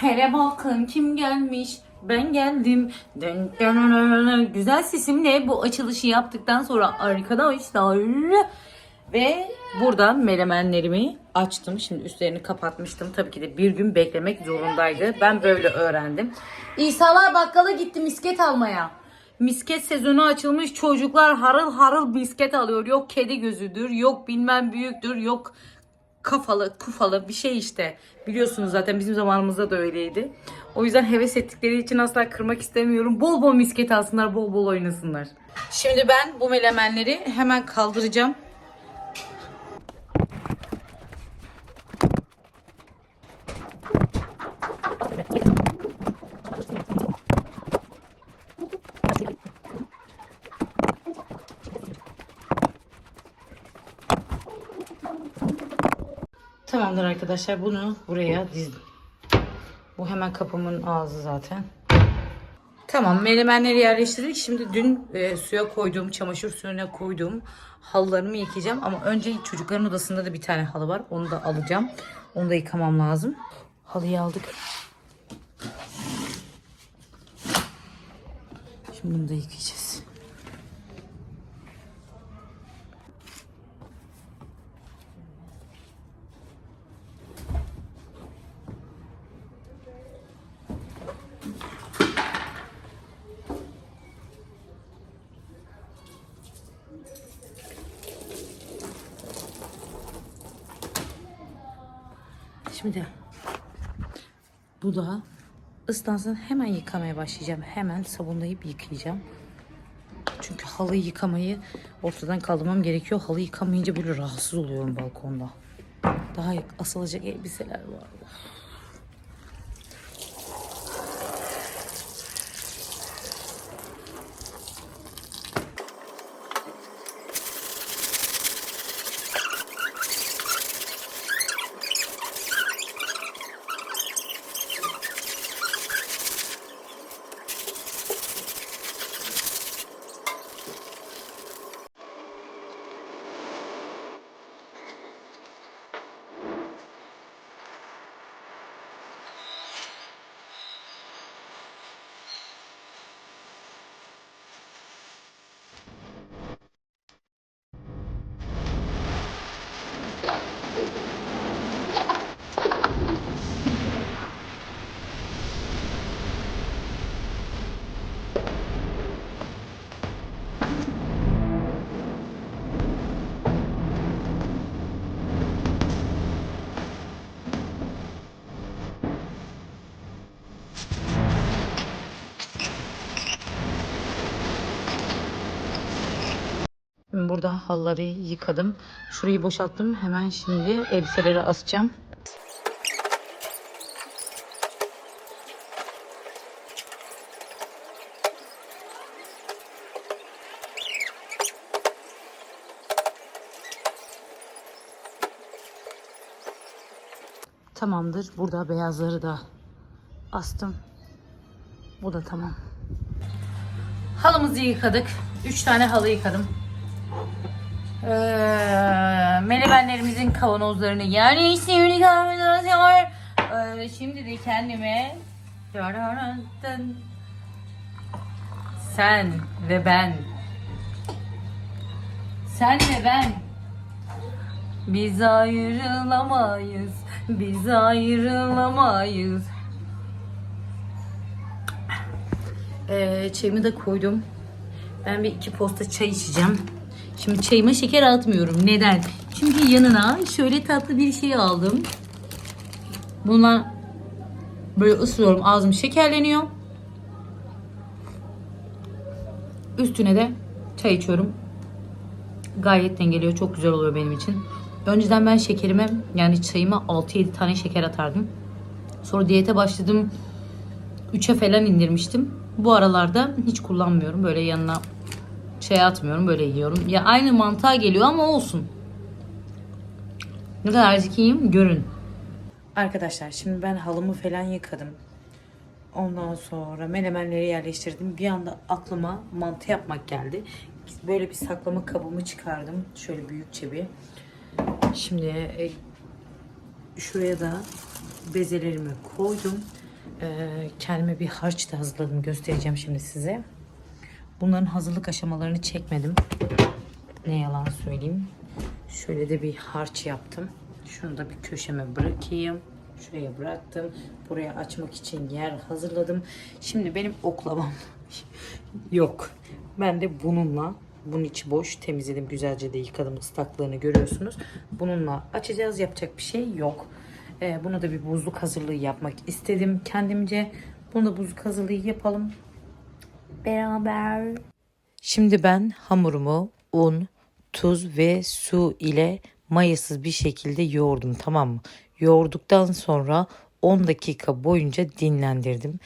Hele bakın kim gelmiş. Ben geldim. Dın dın dın dın. Güzel sesimle bu açılışı yaptıktan sonra arkadaşlar ve buradan menemenlerimi açtım. Şimdi üstlerini kapatmıştım. Tabii ki de bir gün beklemek zorundaydı. Ben böyle öğrendim. İsalar bakkala gitti misket almaya. Misket sezonu açılmış çocuklar harıl harıl misket alıyor. Yok kedi gözüdür, yok bilmem büyüktür, yok kafalı, kufalı bir şey işte. Biliyorsunuz zaten bizim zamanımızda da öyleydi. O yüzden heves ettikleri için asla kırmak istemiyorum. Bol bol misket alsınlar, bol bol oynasınlar. Şimdi ben bu melemenleri hemen kaldıracağım. Tamamdır arkadaşlar bunu buraya dizdim. Bu hemen kapımın ağzı zaten. Tamam menemenleri yerleştirdik. Şimdi dün e, suya koyduğum, çamaşır suyuna koyduğum halılarımı yıkayacağım. Ama önce çocukların odasında da bir tane halı var. Onu da alacağım. Onu da yıkamam lazım. Halıyı aldık. Şimdi bunu da yıkayacağız. Şimdi bu da ıslansın hemen yıkamaya başlayacağım. Hemen sabunlayıp yıkayacağım. Çünkü halıyı yıkamayı ortadan kaldırmam gerekiyor. Halı yıkamayınca böyle rahatsız oluyorum balkonda. Daha asılacak elbiseler var. Burada halıları yıkadım. Şurayı boşalttım. Hemen şimdi elbiseleri asacağım. Tamamdır. Burada beyazları da astım. Bu da tamam. Halımızı yıkadık. Üç tane halı yıkadım. Ee, menemenlerimizin kavanozlarını yani şimdi kavanozlar. Ee, şimdi de kendime sen ve ben. Sen ve ben. Biz ayrılamayız biz ayrılamayız. Ee, çayımı da koydum. Ben bir iki posta çay içeceğim Şimdi çayıma şeker atmıyorum. Neden? Çünkü yanına şöyle tatlı bir şey aldım. Bundan böyle ısırıyorum. Ağzım şekerleniyor. Üstüne de çay içiyorum. Gayet dengeliyor. Çok güzel oluyor benim için. Önceden ben şekerime yani çayıma 6-7 tane şeker atardım. Sonra diyete başladım. 3'e falan indirmiştim. Bu aralarda hiç kullanmıyorum. Böyle yanına şey atmıyorum böyle yiyorum. Ya aynı mantığa geliyor ama olsun. Ne kadar zekiyim görün. Arkadaşlar şimdi ben halımı falan yıkadım. Ondan sonra menemenleri yerleştirdim. Bir anda aklıma mantı yapmak geldi. Böyle bir saklama kabımı çıkardım. Şöyle büyükçe bir. Şimdi e, şuraya da bezelerimi koydum. Ee, kendime bir harç da hazırladım. Göstereceğim şimdi size. Bunların hazırlık aşamalarını çekmedim. Ne yalan söyleyeyim. Şöyle de bir harç yaptım. Şunu da bir köşeme bırakayım. Şuraya bıraktım. Buraya açmak için yer hazırladım. Şimdi benim oklavam yok. Ben de bununla bunun içi boş. Temizledim güzelce de yıkadım ıslaklığını görüyorsunuz. Bununla açacağız. Yapacak bir şey yok. Ee, bunu da bir buzluk hazırlığı yapmak istedim kendimce. Bunu da buzluk hazırlığı yapalım. Beraber. Şimdi ben hamurumu un, tuz ve su ile mayasız bir şekilde yoğurdum tamam mı? Yoğurduktan sonra 10 dakika boyunca dinlendirdim.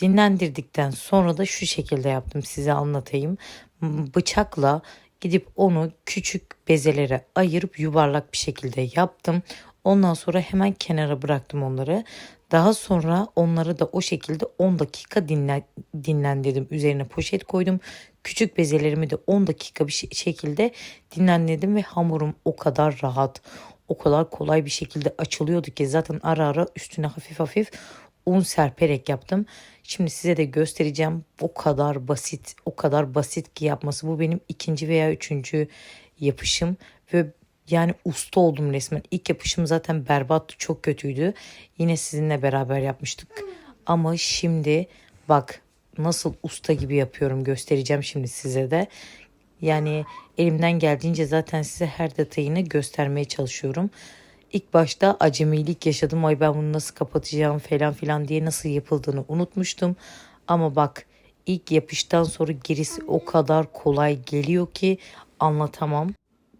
Dinlendirdikten sonra da şu şekilde yaptım size anlatayım. Bıçakla gidip onu küçük bezelere ayırıp yuvarlak bir şekilde yaptım. Ondan sonra hemen kenara bıraktım onları. Daha sonra onları da o şekilde 10 dakika dinlen, dinlendirdim. Üzerine poşet koydum. Küçük bezelerimi de 10 dakika bir şekilde dinlendirdim ve hamurum o kadar rahat, o kadar kolay bir şekilde açılıyordu ki zaten ara ara üstüne hafif hafif un serperek yaptım. Şimdi size de göstereceğim. O kadar basit, o kadar basit ki yapması. Bu benim ikinci veya üçüncü yapışım ve yani usta oldum resmen. İlk yapışım zaten berbattı, çok kötüydü. Yine sizinle beraber yapmıştık. Ama şimdi bak nasıl usta gibi yapıyorum göstereceğim şimdi size de. Yani elimden geldiğince zaten size her detayını göstermeye çalışıyorum. İlk başta acemilik yaşadım. Ay ben bunu nasıl kapatacağım falan filan diye nasıl yapıldığını unutmuştum. Ama bak ilk yapıştan sonra gerisi o kadar kolay geliyor ki anlatamam.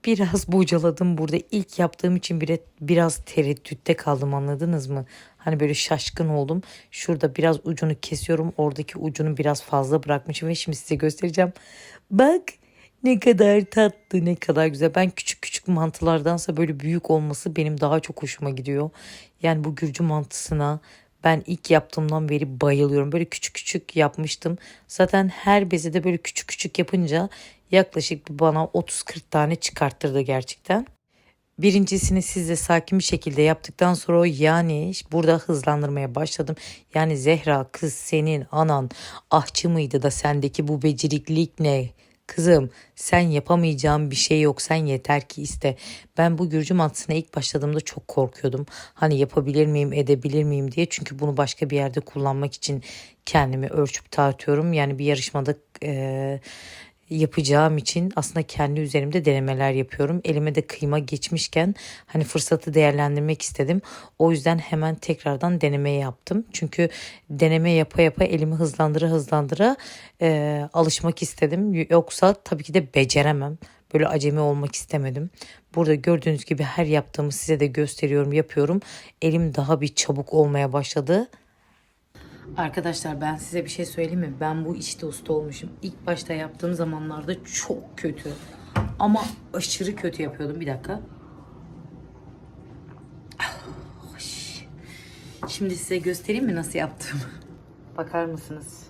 Biraz bocaladım burada. İlk yaptığım için bile biraz tereddütte kaldım anladınız mı? Hani böyle şaşkın oldum. Şurada biraz ucunu kesiyorum. Oradaki ucunu biraz fazla bırakmışım ve şimdi size göstereceğim. Bak ne kadar tatlı, ne kadar güzel. Ben küçük küçük mantılardansa böyle büyük olması benim daha çok hoşuma gidiyor. Yani bu Gürcü mantısına ben ilk yaptığımdan beri bayılıyorum. Böyle küçük küçük yapmıştım. Zaten her beze de böyle küçük küçük yapınca yaklaşık bana 30-40 tane çıkarttırdı gerçekten. Birincisini siz de sakin bir şekilde yaptıktan sonra yani burada hızlandırmaya başladım. Yani Zehra kız senin anan ahçı mıydı da sendeki bu beceriklilik ne? Kızım sen yapamayacağın bir şey yok sen yeter ki iste. Ben bu Gürcü mantısına ilk başladığımda çok korkuyordum. Hani yapabilir miyim edebilir miyim diye. Çünkü bunu başka bir yerde kullanmak için kendimi ölçüp tartıyorum. Yani bir yarışmada eee yapacağım için aslında kendi üzerimde denemeler yapıyorum. Elime de kıyma geçmişken hani fırsatı değerlendirmek istedim. O yüzden hemen tekrardan deneme yaptım. Çünkü deneme yapa yapa elimi hızlandıra hızlandıra e, alışmak istedim. Yoksa tabii ki de beceremem. Böyle acemi olmak istemedim. Burada gördüğünüz gibi her yaptığımı size de gösteriyorum, yapıyorum. Elim daha bir çabuk olmaya başladı. Arkadaşlar ben size bir şey söyleyeyim mi? Ben bu işte usta olmuşum. İlk başta yaptığım zamanlarda çok kötü. Ama aşırı kötü yapıyordum. Bir dakika. Şimdi size göstereyim mi nasıl yaptığımı? Bakar mısınız?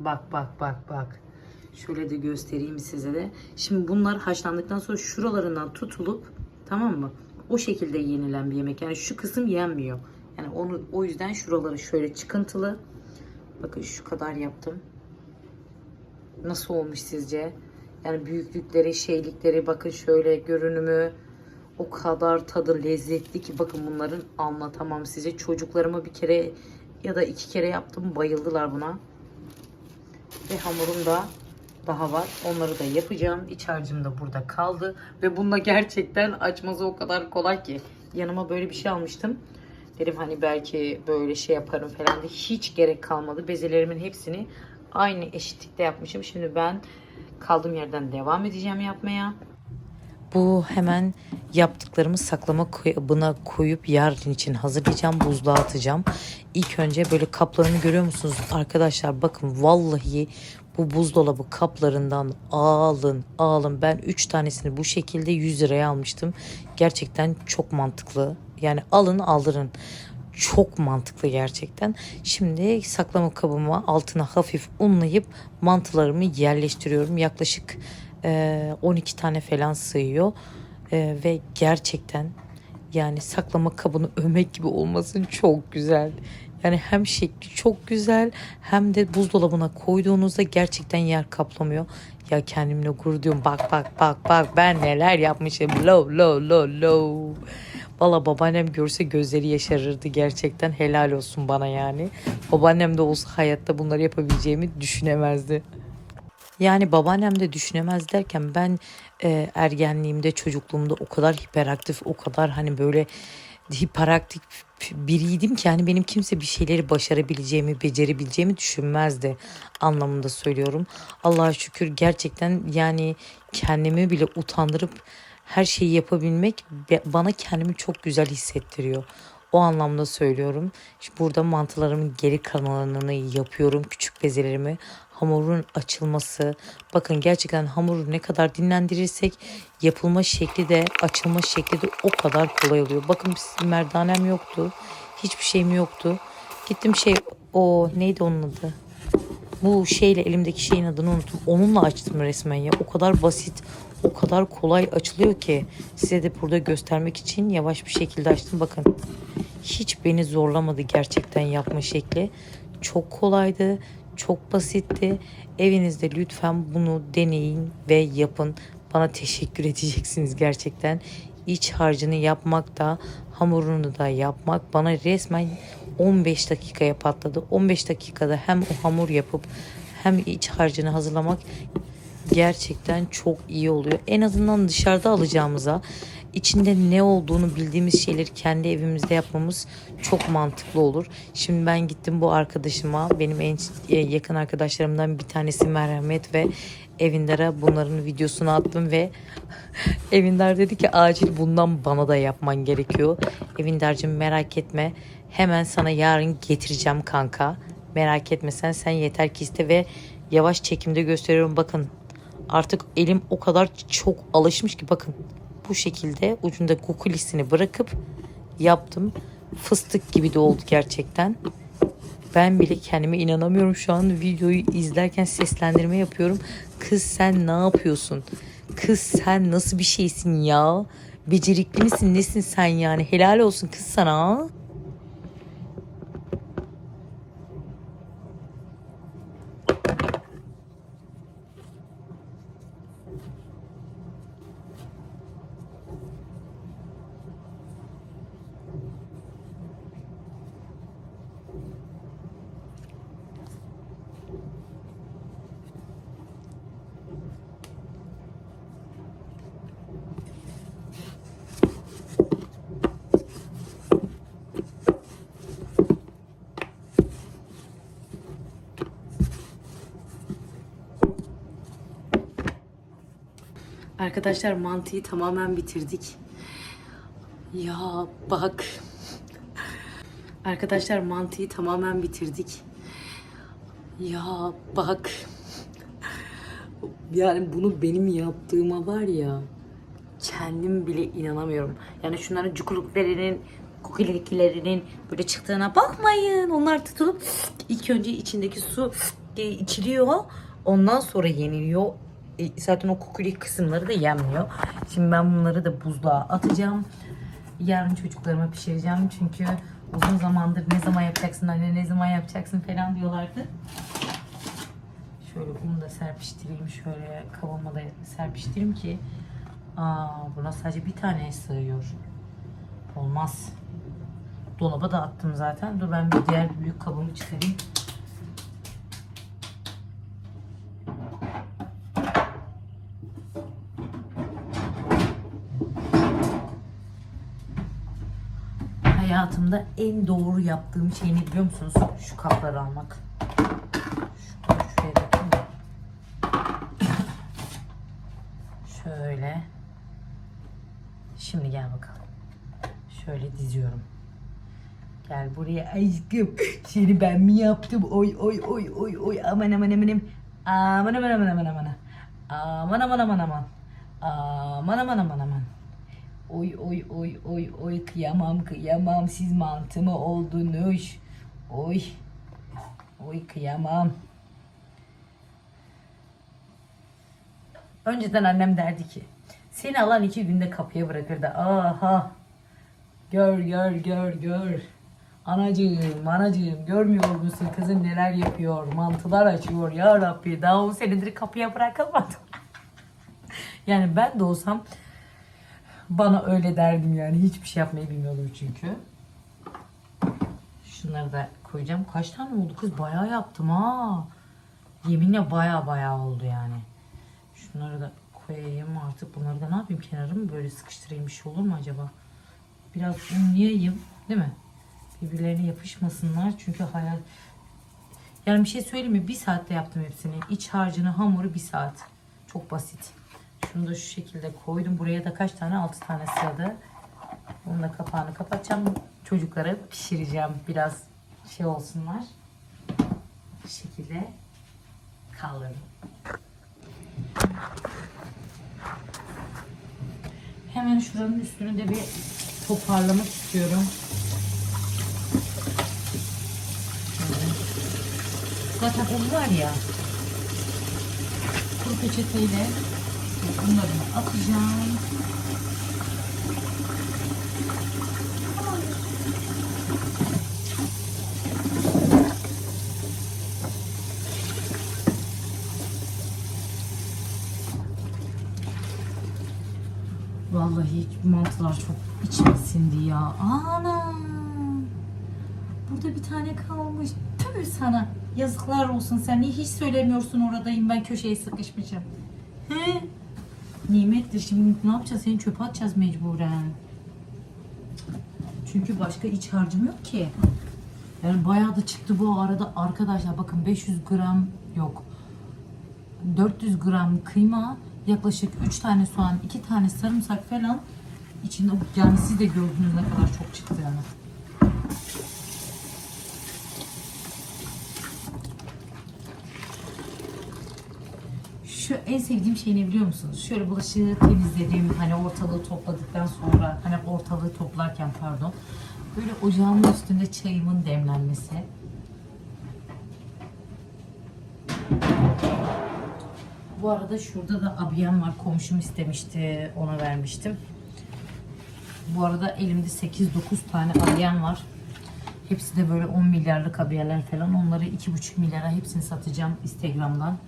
Bak bak bak bak. Şöyle de göstereyim size de. Şimdi bunlar haşlandıktan sonra şuralarından tutulup tamam mı? O şekilde yenilen bir yemek. Yani şu kısım yenmiyor. Yani onu o yüzden şuraları şöyle çıkıntılı. Bakın şu kadar yaptım. Nasıl olmuş sizce? Yani büyüklükleri, şeylikleri bakın şöyle görünümü o kadar tadı lezzetli ki bakın bunların anlatamam size. Çocuklarıma bir kere ya da iki kere yaptım. Bayıldılar buna. Ve hamurum da daha var. Onları da yapacağım. İç harcım da burada kaldı. Ve bununla gerçekten açması o kadar kolay ki. Yanıma böyle bir şey almıştım. Dedim hani belki böyle şey yaparım falan diye. Hiç gerek kalmadı. Bezelerimin hepsini aynı eşitlikte yapmışım. Şimdi ben kaldığım yerden devam edeceğim yapmaya. Bu hemen yaptıklarımı saklama kabına koyup yarın için hazırlayacağım. Buzluğa atacağım. İlk önce böyle kaplarını görüyor musunuz? Arkadaşlar bakın vallahi bu buzdolabı kaplarından alın alın. Ben 3 tanesini bu şekilde 100 liraya almıştım. Gerçekten çok mantıklı. Yani alın aldırın. Çok mantıklı gerçekten. Şimdi saklama kabıma altına hafif unlayıp mantılarımı yerleştiriyorum. Yaklaşık e, 12 tane falan sığıyor. E, ve gerçekten yani saklama kabını övmek gibi olmasın çok güzel. Yani hem şekli çok güzel hem de buzdolabına koyduğunuzda gerçekten yer kaplamıyor. Ya kendimle gurur diyorum. Bak bak bak bak ben neler yapmışım. Low low low low. Valla babaannem görse gözleri yaşarırdı gerçekten. Helal olsun bana yani. Babaannem de olsa hayatta bunları yapabileceğimi düşünemezdi. Yani babaannem de düşünemez derken ben e, ergenliğimde çocukluğumda o kadar hiperaktif o kadar hani böyle hiperaktif biriydim ki hani benim kimse bir şeyleri başarabileceğimi becerebileceğimi düşünmezdi anlamında söylüyorum. Allah'a şükür gerçekten yani kendimi bile utandırıp her şeyi yapabilmek bana kendimi çok güzel hissettiriyor. O anlamda söylüyorum. İşte burada mantılarımın geri kalanını yapıyorum. Küçük bezelerimi hamurun açılması. Bakın gerçekten hamuru ne kadar dinlendirirsek yapılma şekli de açılma şekli de o kadar kolay oluyor. Bakın merdanem yoktu. Hiçbir şeyim yoktu. Gittim şey o neydi onun adı? Bu şeyle elimdeki şeyin adını unuttum. Onunla açtım resmen ya. O kadar basit, o kadar kolay açılıyor ki. Size de burada göstermek için yavaş bir şekilde açtım. Bakın hiç beni zorlamadı gerçekten yapma şekli. Çok kolaydı, çok basitti. Evinizde lütfen bunu deneyin ve yapın. Bana teşekkür edeceksiniz gerçekten. İç harcını yapmak da hamurunu da yapmak bana resmen 15 dakikaya patladı. 15 dakikada hem o hamur yapıp hem iç harcını hazırlamak gerçekten çok iyi oluyor. En azından dışarıda alacağımıza içinde ne olduğunu bildiğimiz şeyleri kendi evimizde yapmamız çok mantıklı olur. Şimdi ben gittim bu arkadaşıma benim en e, yakın arkadaşlarımdan bir tanesi Merhamet ve Evindar'a bunların videosunu attım ve Evindar dedi ki acil bundan bana da yapman gerekiyor. Evindar'cığım merak etme hemen sana yarın getireceğim kanka. Merak etme sen sen yeter ki iste ve yavaş çekimde gösteriyorum bakın artık elim o kadar çok alışmış ki bakın bu şekilde ucunda kukulisini bırakıp yaptım. Fıstık gibi de oldu gerçekten. Ben bile kendime inanamıyorum şu an videoyu izlerken seslendirme yapıyorum. Kız sen ne yapıyorsun? Kız sen nasıl bir şeysin ya? Becerikli misin? Nesin sen yani? Helal olsun kız sana. Arkadaşlar mantıyı tamamen bitirdik. Ya bak. Arkadaşlar mantıyı tamamen bitirdik. Ya bak. Yani bunu benim yaptığıma var ya kendim bile inanamıyorum. Yani şunların cukuluklarının kukiliklerinin böyle çıktığına bakmayın. Onlar tutulup ilk önce içindeki su e, içiliyor. Ondan sonra yeniliyor. E, zaten o kukulik kısımları da yenmiyor. Şimdi ben bunları da buzluğa atacağım. Yarın çocuklarıma pişireceğim. Çünkü uzun zamandır ne zaman yapacaksın anne ne zaman yapacaksın falan diyorlardı. Şöyle bunu da serpiştireyim. Şöyle kavurmada serpiştireyim ki Aa, buna sadece bir tane sığıyor. Olmaz. Dolaba da attım zaten. Dur ben bir diğer büyük kabımı çıkarayım. Hayatımda en doğru yaptığım şey ne biliyor musunuz? Şu kapları almak. Şöyle. Şimdi gel bakalım. Şöyle diziyorum. Gel buraya aşkım. Seni ben mi yaptım? Oy oy oy oy oy. Aman aman aman. Aman aman aman aman aman. Aman aman aman aman. Aman aman aman aman. Oy oy oy oy oy kıyamam kıyamam siz mantı mı oldunuz? Oy. Oy kıyamam. Önceden annem derdi ki seni alan iki günde kapıya bırakırdı. Aha. Gör gör gör gör. Anacığım, anacığım görmüyor musun kızım neler yapıyor? Mantılar açıyor ya Rabbi. Daha 10 senedir kapıya bırakılmadı. yani ben de olsam bana öyle derdim yani. Hiçbir şey yapmayı bilmiyordum çünkü. Şunları da koyacağım. Kaç tane oldu kız? Bayağı yaptım ha. Yeminle bayağı bayağı oldu yani. Şunları da koyayım artık. Bunları da ne yapayım? Kenara mı böyle sıkıştırayım? Bir şey olur mu acaba? Biraz unlayayım. Değil mi? Birbirlerine yapışmasınlar. Çünkü hayal... Yani bir şey söyleyeyim mi? Bir saatte yaptım hepsini. İç harcını, hamuru bir saat. Çok basit. Şunu da şu şekilde koydum. Buraya da kaç tane? 6 tane sığdı. Bunun da kapağını kapatacağım. Çocuklara pişireceğim. Biraz şey olsunlar. Bu şekilde kaldırdım. Hemen şuranın üstünü de bir toparlamak istiyorum. Zaten un var ya. Kuru peçeteyle unlarını atacağım. Vallahi mantılar çok içime sindi ya. Ana. Burada bir tane kalmış. Tabii sana. Yazıklar olsun. Sen niye hiç söylemiyorsun oradayım ben köşeye sıkışmışım. He? Nimettir. Şimdi ne yapacağız? Seni çöpe atacağız mecburen. Çünkü başka iç harcım yok ki. Yani bayağı da çıktı bu arada arkadaşlar. Bakın 500 gram yok. 400 gram kıyma, yaklaşık 3 tane soğan, 2 tane sarımsak falan içinde yani siz de gördüğünüz ne kadar çok çıktı yani. Şu en sevdiğim şey ne biliyor musunuz? Şöyle bulaşığı temizledim, hani ortalığı topladıktan sonra, hani ortalığı toplarken pardon, böyle ocağımın üstünde çayımın demlenmesi. Bu arada şurada da abiyem var. Komşum istemişti. Ona vermiştim. Bu arada elimde 8-9 tane abiyem var. Hepsi de böyle 10 milyarlık abiyeler falan. Onları 2,5 milyara hepsini satacağım Instagram'dan.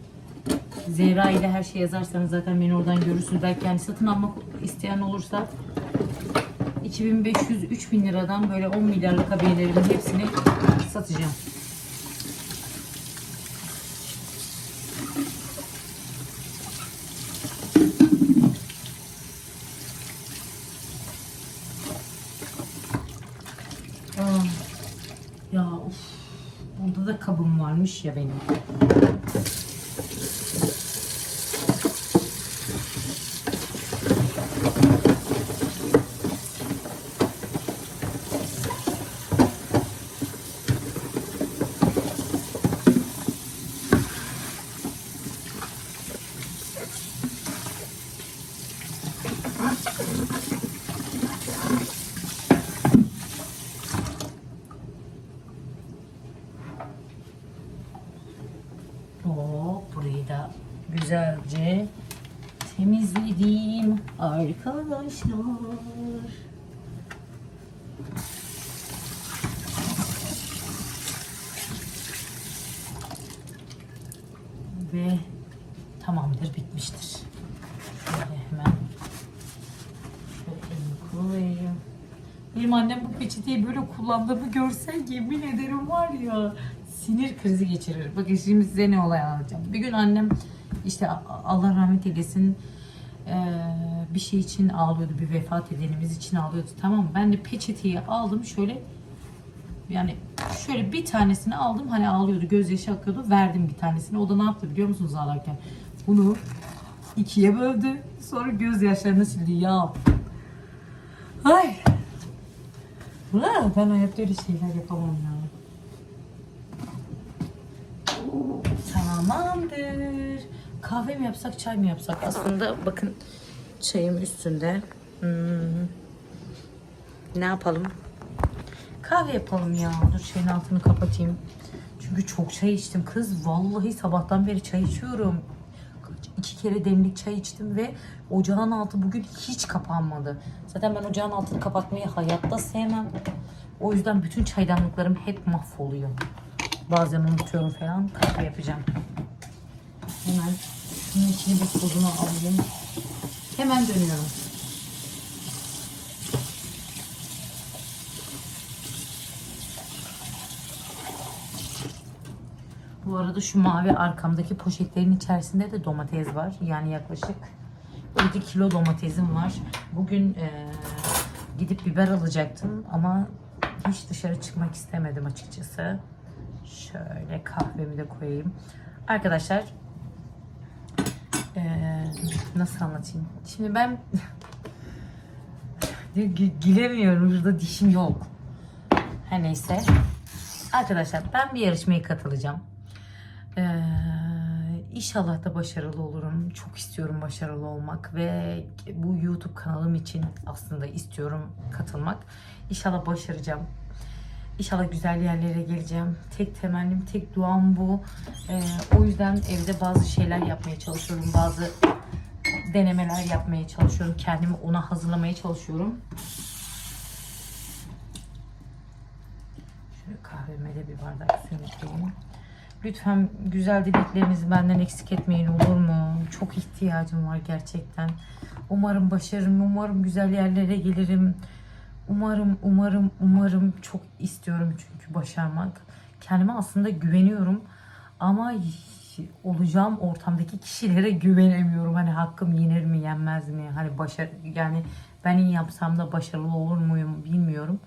Zehra ile her şey yazarsanız zaten beni oradan görürsünüz. Belki yani satın almak isteyen olursa 2500-3000 liradan böyle 10 milyarlık abiyelerimin hepsini satacağım. Aa, ya of. Burada da kabım varmış ya benim. Hop burayı da güzelce temizledim arkadaşlar. Ve tamamdır bitmiştir. Şöyle hemen koyayım. Benim annem bu peçeteyi böyle kullandığımı görsen yemin ederim var ya sinir krizi geçirir. Bakın şimdi size ne olay anlatacağım. Bir gün annem işte Allah rahmet eylesin bir şey için ağlıyordu. Bir vefat edenimiz için ağlıyordu. Tamam mı? Ben de peçeteyi aldım şöyle yani şöyle bir tanesini aldım hani ağlıyordu gözyaşı akıyordu verdim bir tanesini o da ne yaptı biliyor musunuz ağlarken bunu ikiye böldü sonra gözyaşlarını sildi ya ay Ulan ben hayatta öyle şeyler yapamam ya. Tamamdır. Kahve mi yapsak, çay mı yapsak? Aslında bakın çayım üstünde. Hmm. Ne yapalım? Kahve yapalım ya. Dur şeyin altını kapatayım. Çünkü çok çay içtim. Kız vallahi sabahtan beri çay içiyorum. İki kere demlik çay içtim ve ocağın altı bugün hiç kapanmadı. Zaten ben ocağın altını kapatmayı hayatta sevmem. O yüzden bütün çaydanlıklarım hep mahvoluyor. Bazen unutuyorum falan. Kahve yapacağım. Hemen şunun içine bir tozunu alayım. Hemen dönüyorum. Bu arada şu mavi arkamdaki poşetlerin içerisinde de domates var. Yani yaklaşık 7 kilo domatesim var. Bugün eee, gidip biber alacaktım ama hiç dışarı çıkmak istemedim açıkçası. Şöyle kahvemi de koyayım. Arkadaşlar eee, nasıl anlatayım? Şimdi ben Gü- gülemiyorum. Şurada dişim yok. Her neyse. Arkadaşlar ben bir yarışmaya katılacağım. Ee, inşallah da başarılı olurum. Çok istiyorum başarılı olmak ve bu YouTube kanalım için aslında istiyorum katılmak. İnşallah başaracağım. İnşallah güzel yerlere geleceğim. Tek temennim, tek duam bu. Ee, o yüzden evde bazı şeyler yapmaya çalışıyorum. Bazı denemeler yapmaya çalışıyorum. Kendimi ona hazırlamaya çalışıyorum. Şöyle kahveme de bir bardak su ekleyeyim. Lütfen güzel dileklerinizi benden eksik etmeyin olur mu? Çok ihtiyacım var gerçekten. Umarım başarırım, umarım güzel yerlere gelirim. Umarım, umarım, umarım çok istiyorum çünkü başarmak. Kendime aslında güveniyorum ama olacağım ortamdaki kişilere güvenemiyorum. Hani hakkım yenir mi, yenmez mi? Hani başar yani ben iyi yapsam da başarılı olur muyum bilmiyorum.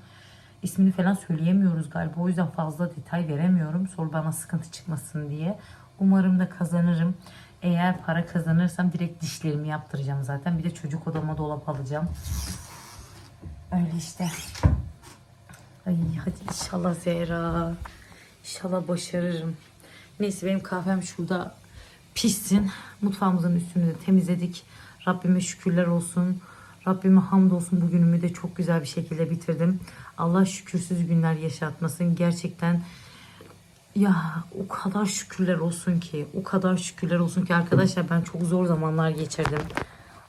İsmini falan söyleyemiyoruz galiba. O yüzden fazla detay veremiyorum. Sonra bana sıkıntı çıkmasın diye. Umarım da kazanırım. Eğer para kazanırsam direkt dişlerimi yaptıracağım zaten. Bir de çocuk odama dolap alacağım. Öyle işte. Ay hadi inşallah Zehra. İnşallah başarırım. Neyse benim kahvem şurada pişsin. Mutfağımızın üstünü de temizledik. Rabbime şükürler olsun. Rabbime hamdolsun bugünümü de çok güzel bir şekilde bitirdim. Allah şükürsüz günler yaşatmasın. Gerçekten ya o kadar şükürler olsun ki, o kadar şükürler olsun ki arkadaşlar ben çok zor zamanlar geçirdim.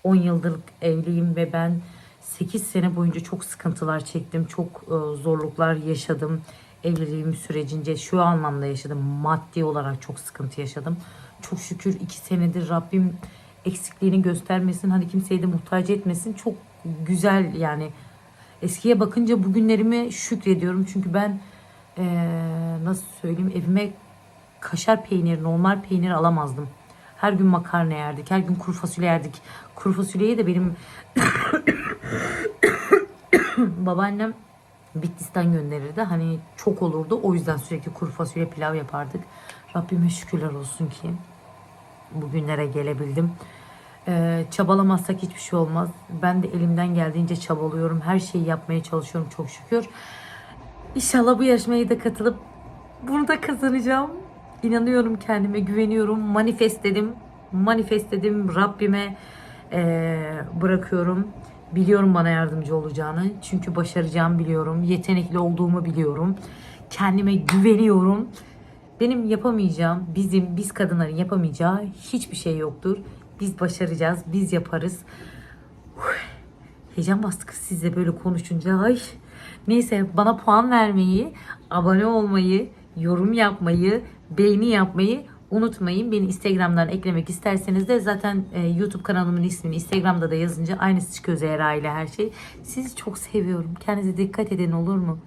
10 yıldır evliyim ve ben 8 sene boyunca çok sıkıntılar çektim. Çok e, zorluklar yaşadım. Evliliğim sürecince şu anlamda yaşadım. Maddi olarak çok sıkıntı yaşadım. Çok şükür 2 senedir Rabbim eksikliğini göstermesin. Hani kimseyi de muhtaç etmesin. Çok güzel yani. Eskiye bakınca bugünlerime şükrediyorum. Çünkü ben eee, nasıl söyleyeyim evime kaşar peyniri, normal peynir alamazdım. Her gün makarna yerdik. Her gün kuru fasulye yerdik. Kuru fasulyeyi de benim babaannem Bitlis'ten gönderirdi. Hani çok olurdu. O yüzden sürekli kuru fasulye pilav yapardık. Rabbime şükürler olsun ki bugünlere gelebildim. Ee, çabalamazsak hiçbir şey olmaz. Ben de elimden geldiğince çabalıyorum. Her şeyi yapmaya çalışıyorum çok şükür. İnşallah bu yarışmaya da katılıp bunu da kazanacağım. İnanıyorum kendime, güveniyorum. Manifestledim. Manifestledim Rabbime eee, bırakıyorum. Biliyorum bana yardımcı olacağını. Çünkü başaracağımı biliyorum. Yetenekli olduğumu biliyorum. Kendime güveniyorum. Benim yapamayacağım, bizim, biz kadınların yapamayacağı hiçbir şey yoktur. Biz başaracağız, biz yaparız. Heyecan bastı kız sizle böyle konuşunca. Ay. Neyse bana puan vermeyi, abone olmayı, yorum yapmayı, beğeni yapmayı unutmayın. Beni Instagram'dan eklemek isterseniz de zaten e, YouTube kanalımın ismini Instagram'da da yazınca aynısı çıkıyor Zehra ile her şey. Sizi çok seviyorum. Kendinize dikkat edin olur mu?